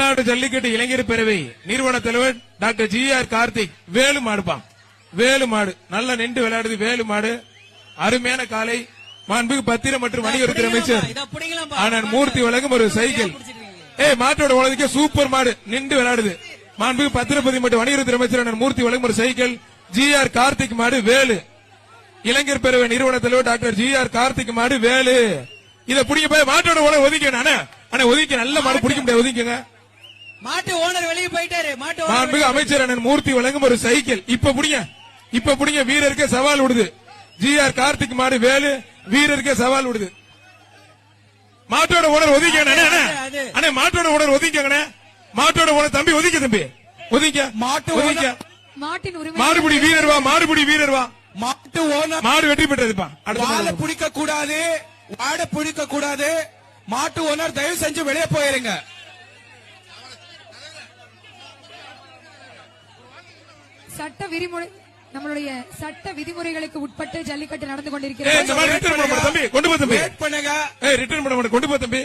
தமிழ்நாடு ஜல்லிக்கட்டு இளைஞர் பேரவை நிறுவன தலைவர் doctor G R Karthik Velu மாடுப்பான் Velu மாடு. நல்லா நின்று விளையாடுது வேலு மாடு. அருமையான காலை. மாண்புக்கு பத்திரம் மற்றும் வணிகத்துறை அமைச்சர். ஆனந்த் மூர்த்தி வழங்கும் ஒரு சைக்கிள். ஏய் மாட்டோட உலகத்துக்கே சூப்பர் மாடு. நின்று விளையாடுது. மாண்புக்கு பத்திரப்பதி மற்றும் வணிகத்துறை அமைச்சர் அண்ணன் மூர்த்தி வழங்கும் ஒரு சைக்கிள். ஜி ஆர் கார்த்திக் மாடு வேலு. இளைஞர் பேரவை நிறுவன தலைவர் டாக்டர் ஜி ஆர் கார்த்திக் மாடு வேலு. இத புடிங்க போய் மாட்டோட உலக ஒதுக்கணும் அண்ணா. அண்ணா ஒதுக்க நல்ல மாடு பிடிக்க முடியாது ஒதுக்கிங்க மாட்டு ஓனர் வெளியே போயிட்டாரு. மாட்டு owner மாண்புமிகு அமைச்சர் அண்ணன் மூர்த்தி வழங்கும் ஒரு சைக்கிள். இப்ப புடிங்க. இப்ப புடிங்க. வீரருக்கே சவால் விடுது. ஜி ஆர் கார்த்திக் மாடு வேலு வீரருக்கே சவால் விடுது. மாட்டோட உணர் ஒதுக்கணும் அண்ணே, மாட்டோட உணர் ஒதுக்கங்கண்ணே மாட்டோட உணர் தம்பி ஒதுக்க தம்பி. ஒதுக்க மாட்டு ஒதுக்க மாட்டின் உரிமை மாடுபிடி வீரர் வா மாடுபிடி வீரர் வா. மாட்டு ஓனர். மாடு வெற்றி பெற்றதுப்பா. அடுத்த வாழை மாடு. பிடிக்க கூடாது வாடை பிடிக்க கூடாது மாட்டு ஓனர் தயவு செஞ்சு வெளியே போயிருங்க. சட்ட விதிமுறை நம்மளுடைய சட்ட விதிமுறைகளுக்கு உட்பட்டு ஜல்லிக்கட்டு நடந்து ஏய் கொண்டிருக்கிறது இந்த மாதிரி ரிட்டர்ன் பண்ண மாட்டேன் தம்பி. கொண்டு போ தம்பி. வெயிட் பண்ணுங்க. ஏய் ரிட்டர்ன் பண்ண மாட்டேன். கொண்டு போ தம்பி.